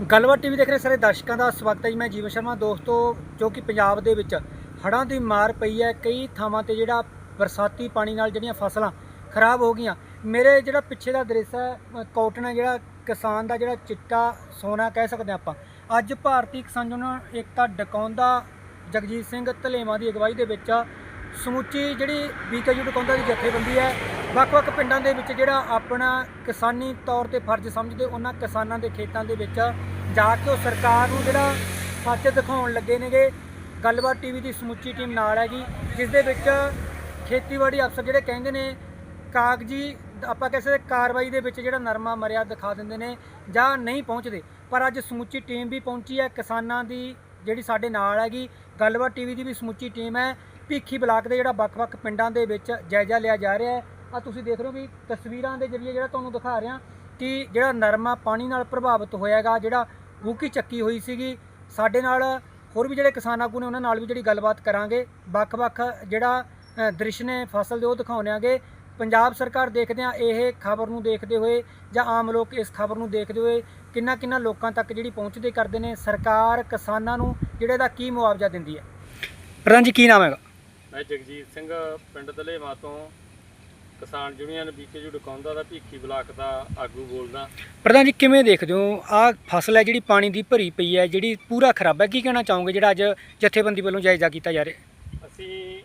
ਗੱਲਬਾਤ ਟੀਵੀ ਦੇਖ ਰਹੇ ਸਾਰੇ ਦਰਸ਼ਕਾਂ ਦਾ ਸਵਾਗਤ ਹੈ ਜੀ। ਮੈਂ ਜੀਵਨ ਸ਼ਰਮਾ ਦੋਸਤੋ ਜੋ ਕਿ ਪੰਜਾਬ ਦੇ ਵਿੱਚ ਹੜ੍ਹਾਂ ਦੀ ਮਾਰ ਪਈ ਹੈ। ਕਈ ਥਾਵਾਂ ਤੇ ਜਿਹੜਾ ਬਰਸਾਤੀ ਪਾਣੀ ਨਾਲ ਜਿਹੜੀਆਂ ਫਸਲਾਂ ਖਰਾਬ ਹੋ ਗਈਆਂ। ਮੇਰੇ ਜਿਹੜਾ ਪਿੱਛੇ ਦਾ ਦ੍ਰਿਸ਼ ਹੈ ਅ, ਕਾਟਨ ਹੈ ਜਿਹੜਾ ਕਿਸਾਨ ਦਾ ਜਿਹੜਾ ਚਿੱਟਾ ਸੋਨਾ ਕਹਿ ਸਕਦੇ ਹਾਂ ਆਪਾਂ। ਅੱਜ ਭਾਰਤੀ ਕਿਸਾਨ ਯੂਨੀਅਨ ਏਕਤਾ ਡਕਾਉਂਦਾ ਜਗਜੀਤ ਸਿੰਘ ਧਲੇਵਾਂ ਦੀ ਅਗਵਾਈ ਦੇ ਵਿੱਚ ਸਮੁੱਚੀ ਜਿਹੜੀ ਬੀਕੇਯੂ ਡਕਾਉਂਦਾ ਦੀ ਜਥੇਬੰਦੀ ਹੈ ਵੱਖ-ਵੱਖ ਪਿੰਡਾਂ ਦੇ ਵਿੱਚ ਜਿਹੜਾ ਆਪਣਾ ਕਿਸਾਨੀ ਤੌਰ ਤੇ ਫਰਜ਼ ਸਮਝਦੇ ਉਹਨਾਂ ਕਿਸਾਨਾਂ ਦੇ ਖੇਤਾਂ ਦੇ ਵਿੱਚ ਜਾ ਕੇ ਉਹ ਸਰਕਾਰ ਨੂੰ ਜਿਹੜਾ ਸੱਚ ਦਿਖਾਉਣ ਲੱਗੇ ਨੇਗੇ। ਗੱਲਬਾਤ ਟੀਵੀ ਦੀ ਸਮੁੱਚੀ ਟੀਮ ਨਾਲ ਹੈਗੀ, ਜਿਸ ਦੇ ਵਿੱਚ ਖੇਤੀਬਾੜੀ ਅਫਸਰ ਜਿਹੜੇ ਕਹਿੰਦੇ ਨੇ, ਕਾਗਜ਼ੀ ਆਪਾਂ ਕਿਸੇ ਦੇ ਕਾਰਵਾਈ ਦੇ ਵਿੱਚ ਜਿਹੜਾ ਨਰਮਾ ਮਰਿਆ ਦਿਖਾ ਦਿੰਦੇ ਨੇ ਜਾਂ ਨਹੀਂ ਪਹੁੰਚਦੇ। ਪਰ ਅੱਜ ਸਮੁੱਚੀ ਟੀਮ ਵੀ ਪਹੁੰਚੀ ਹੈ, ਕਿਸਾਨਾਂ ਦੀ ਜਿਹੜੀ ਸਾਡੇ ਨਾਲ ਹੈਗੀ, ਗੱਲਬਾਤ ਟੀਵੀ ਦੀ ਵੀ ਸਮੁੱਚੀ ਟੀਮ ਹੈ। ਭੀਖੀ ਬਲਾਕ ਦੇ ਜਿਹੜਾ ਵੱਖ-ਵੱਖ ਪਿੰਡਾਂ ਦੇ ਵਿੱਚ ਜਾਇਜ਼ਾ ਲਿਆ ਜਾ ਰਿਹਾ ਹੈ। ਆ ਤੁਸੀਂ ਦੇਖ ਰਹੇ ਹੋ ਵੀ ਤਸਵੀਰਾਂ ਦੇ ਜ਼ਰੀਏ ਜਿਹੜਾ ਤੁਹਾਨੂੰ ਦਿਖਾ ਰਿਹਾ ਕਿ ਜਿਹੜਾ ਨਰਮਾ ਪਾਣੀ ਨਾਲ ਪ੍ਰਭਾਵਿਤ ਹੋਇਆਗਾ, ਜਿਹੜਾ ਬੂਕੀ ਚੱਕੀ ਹੋਈ ਸੀਗੀ, ਸਾਡੇ ਨਾਲ ਹੋਰ ਵੀ ਜਿਹੜੇ ਕਿਸਾਨ ਆਗੂ ਨੇ, ਉਹਨਾਂ ਨਾਲ ਵੀ ਜਿਹੜੀ ਗੱਲਬਾਤ ਕਰਾਂਗੇ। ਵੱਖ-ਵੱਖ ਜਿਹੜਾ ਦ੍ਰਿਸ਼ ਨੇ ਫਸਲ ਦੇ ਉਹ ਦਿਖਾਉਣਾਂਗੇ ਪੰਜਾਬ ਸਰਕਾਰ ਦੇਖਦੇ ਆ, ਇਹ ਖਬਰ ਨੂੰ ਦੇਖਦੇ ਹੋਏ ਜਾਂ ਆਮ ਲੋਕ ਇਸ ਖਬਰ ਨੂੰ ਦੇਖਦੇ ਹੋਏ ਕਿੰਨਾ ਕਿੰਨਾ ਲੋਕਾਂ ਤੱਕ ਜਿਹੜੀ ਪਹੁੰਚਦੇ ਕਰਦੇ ਨੇ, ਸਰਕਾਰ ਕਿਸਾਨਾਂ ਨੂੰ ਜਿਹੜੇ ਦਾ ਕੀ ਮੁਆਵਜ਼ਾ ਦਿੰਦੀ ਹੈ? ਰਣਜੀ ਕੀ ਨਾਮ ਹੈਗਾ? ਮੈਂ ਜਗਜੀਤ ਸਿੰਘ, ਪਿੰਡ ਦਲੇਵਾ ਤੋਂ। ਕਿਸਾਨ ਯੂਨੀਅਨ ਬੀਕੇਯੂ ਡਕਾਉਂਦਾ ਦਾ ਭੀਖੀ ਬਲਾਕ ਦਾ ਆਗੂ ਬੋਲਦਾ। ਪ੍ਰਧਾਨ ਜੀ ਕਿਵੇਂ ਦੇਖਦੇ ਹੋ? ਆ ਫਸਲ ਹੈ ਜਿਹੜੀ ਪਾਣੀ ਦੀ ਭਰੀ ਪਈ ਹੈ ਜਿਹੜੀ ਪੂਰਾ ਖਰਾਬ ਹੈ ਕੀ ਕਹਿਣਾ ਚਾਹੋਗੇ ਜਿਹੜਾ ਅੱਜ ਜਥੇਬੰਦੀ ਵੱਲੋਂ ਜਾਇਜ਼ਾ ਕੀਤਾ ਜਾ ਰਿਹਾ? ਅਸੀਂ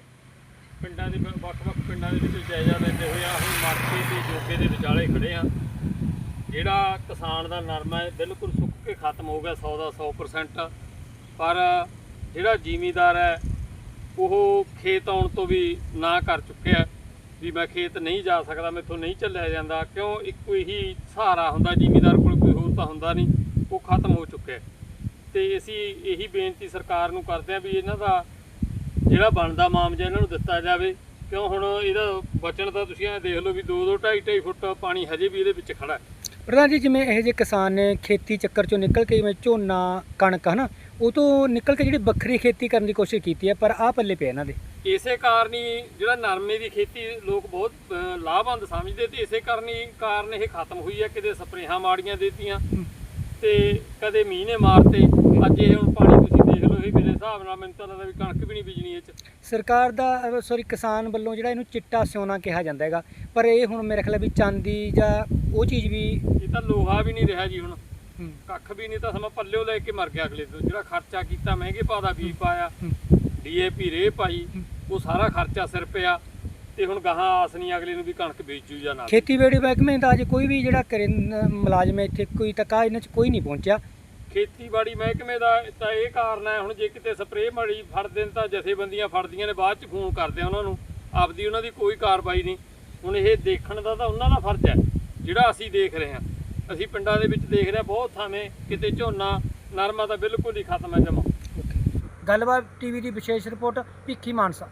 ਪਿੰਡਾਂ ਦੇ ਵੱਖ-ਵੱਖ ਪਿੰਡਾਂ ਦੇ ਵਿੱਚ ਜਾਇਜ਼ਾ ਲੈਂਦੇ ਹੋਏ ਆ ਹੁਣ ਮਾਰਕੇ ਤੇ ਜੋਗੇ ਦੇ ਵਿਚਾਲੇ ਖੜੇ ਆ ਜਿਹੜਾ ਕਿਸਾਨ ਦਾ ਨਰਮਾ ਹੈ ਬਿਲਕੁਲ ਸੁੱਕ ਕੇ ਖਤਮ ਹੋ ਗਿਆ 100 ਦਾ 100% ਪਰ ਜਿਹੜਾ ਜ਼ਿਮੀਦਾਰ ਹੈ ਉਹ ਖੇਤ ਆਉਣ ਤੋਂ ਵੀ ਨਾ ਕਰ ਚੁੱਕਿਆ। ਵੀ ਮੈਂ ਖੇਤ ਨਹੀਂ ਜਾ ਸਕਦਾ, ਮੈਥੋਂ ਨਹੀਂ ਚੱਲਿਆ ਜਾਂਦਾ। ਕਿਉਂ? ਇੱਕੋ ਹੀ ਸਹਾਰਾ ਹੁੰਦਾ, ਜ਼ਿਮੀਦਾਰ ਕੋਲ ਕੋਈ ਹੋਰ ਤਾਂ ਹੁੰਦਾ ਨਹੀਂ। ਉਹ ਖਤਮ ਹੋ ਚੁੱਕਿਆ ਤੇ ਅਸੀਂ ਇਹੀ ਬੇਨਤੀ ਸਰਕਾਰ ਨੂੰ ਕਰਦੇ ਹਾਂ ਵੀ ਇਹਨਾਂ ਦਾ ਜਿਹੜਾ ਬਣਦਾ ਮਾਮਜਾ ਇਹਨਾਂ ਨੂੰ ਦਿੱਤਾ ਜਾਵੇ। ਕਿਉਂ? ਹੁਣ ਇਹਦਾ ਬਚਣ ਦਾ ਤੁਸੀਂ ਇਹ ਦੇਖ ਲਓ ਵੀ 2 2 2.5 2.5 ਫੁੱਟ ਪਾਣੀ ਹਜੇ ਵੀ ਇਹਦੇ ਵਿੱਚ ਖੜਾ ਹੈ। ਪ੍ਰਧਾਨ ਜੀ, ਜਿਵੇਂ ਇਹ ਜਿਹੇ ਕਿਸਾਨ ਨੇ ਖੇਤੀ ਚੱਕਰ ਚੋਂ ਨਿਕਲ ਕੇ, ਜਿਵੇਂ ਝੋਨਾ, ਕਣਕ, ਹਨਾ? ਉਹ ਤੋਂ ਨਿਕਲ ਕੇ ਜਿਹੜੀ ਵੱਖਰੀ ਖੇਤੀ ਕਰਨ ਦੀ ਕੋਸ਼ਿਸ਼ ਕੀਤੀ ਹੈ ਪਰ ਆਹ ਪੱਲੇ ਪਿਆ ਇਹਨਾਂ ਦੇ। ਇਸੇ ਕਾਰਨ ਹੀ ਜਿਹੜਾ ਨਰਮੇ ਦੀ ਖੇਤੀ ਲੋਕ ਬਹੁਤ ਅਹ, ਲਾਭਵੰਦ ਸਮਝਦੇ ਤੇ ਇਸੇ ਕਾਰਨ ਹੀ ਕਾਰਨ ਇਹ ਖਤਮ ਹੋਈ ਹੈ ਕਿਤੇ ਸਪਰੇਹਾਂ ਮਾੜੀਆਂ ਦੇਤੀਆਂ। ਤੇ ਕਦੇ ਮੀਂਹ ਨੇ ਮਾਰਤੇ ਅੱਜ ਇਹ ਹੁਣ ਪਾਣੀ ਤੁਸੀਂ ਦੇਖ ਲਓ ਇਹ ਮੇਰੇ ਹਿਸਾਬ ਨਾਲ ਮੈਨੂੰ ਤਾਂ ਲੱਗਦਾ ਵੀ ਕਣਕ ਵੀ ਨਹੀਂ ਬੀਜਣੀ ਇਹ ਚ। ਸਰਕਾਰ ਦਾ ਸੌਰੀ ਕਿਸਾਨ ਵੱਲੋਂ ਜਿਹੜਾ ਇਹਨੂੰ ਚਿੱਟਾ ਸਿਉਣਾ ਕਿਹਾ ਜਾਂਦਾ ਹੈਗਾ ਪਰ ਇਹ ਹੁਣ ਮੇਰੇ ਖਿਆਲ ਵੀ ਚਾਂਦੀ ਜਾਂ ਉਹ ਚੀਜ਼ ਵੀ ਇਹ ਤਾਂ ਲੋਹਾ ਵੀ ਨਹੀਂ ਰਿਹਾ ਜੀ ਹੁਣ। ਹੂੰ, ਕੱਖ ਵੀ ਨਹੀਂ ਤਾਂ ਸਮਾਂ ਪੱਲਿਓ ਲੈ ਕੇ ਮਰ ਗਿਆ ਅਗਲੇ ਤੋਂ। ਜਿਹੜਾ ਖਰਚਾ ਕੀਤਾ ਮਹਿੰਗੇ ਭਾਅ ਦਾ ਬੀਜ ਪਾਇਆ। ਡੀਏਪੀ ਰੇ ਪਾਈ। ਉਹ ਸਾਰਾ ਖਰਚਾ ਸਿਰ ਪਿਆ ਤੇ ਹੁਣ ਗਾਹਾਂ ਆਸ ਨਹੀਂ ਅਗਲੇ ਨੂੰ ਵੀ ਕਣਕ ਵੇਚੂ ਜਾਂ ਨਾ ਖੇਤੀਬਾੜੀ ਮਹਿਕਮੇ ਦਾ ਅੱਜ ਕੋਈ ਵੀ ਜਿਹੜਾ ਕਰੇ ਮੁਲਾਜ਼ਮ ਇੱਥੇ ਕੋਈ ਤੱਕ ਇਹਨਾਂ 'ਚ ਕੋਈ ਨਹੀਂ ਪਹੁੰਚਿਆ। ਖੇਤੀਬਾੜੀ ਮਹਿਕਮੇ ਦਾ ਤਾਂ ਇਹ ਕਾਰਨ ਹੈ ਹੁਣ ਜੇ ਕਿਤੇ ਸਪਰੇਅ ਮਾੜੀ ਫੜ ਦੇਣ ਤਾਂ ਜਥੇਬੰਦੀਆਂ ਫੜਦੀਆਂ ਨੇ ਬਾਅਦ ਚ ਫੋਨ ਕਰਦੇ ਉਹਨਾਂ ਨੂੰ। ਆਪਦੀ ਉਹਨਾਂ ਦੀ ਕੋਈ ਕਾਰਵਾਈ ਨਹੀਂ। ਹੁਣ ਇਹ ਦੇਖਣ ਦਾ ਤਾਂ ਉਹਨਾਂ ਦਾ ਫਰਜ਼ ਹੈ ਜਿਹੜਾ ਅਸੀਂ ਦੇਖ ਰਹੇ ਹਾਂ। ਅਸੀਂ ਪਿੰਡਾਂ ਦੇ ਵਿੱਚ ਦੇਖ ਰਹੇ ਹਾਂ ਬਹੁਤ ਥਾਵੇਂ ਕਿਤੇ ਝੋਨਾ, ਨਰਮਾ ਤਾਂ ਬਿਲਕੁਲ ਹੀ ਖਤਮ ਹੈ ਜਮਾ। ਗੱਲਬਾਤ ਟੀਵੀ ਦੀ ਵਿਸ਼ੇਸ਼ ਰਿਪੋਰਟ ਭਿੱਖੀ ਮਾਨਸਾ।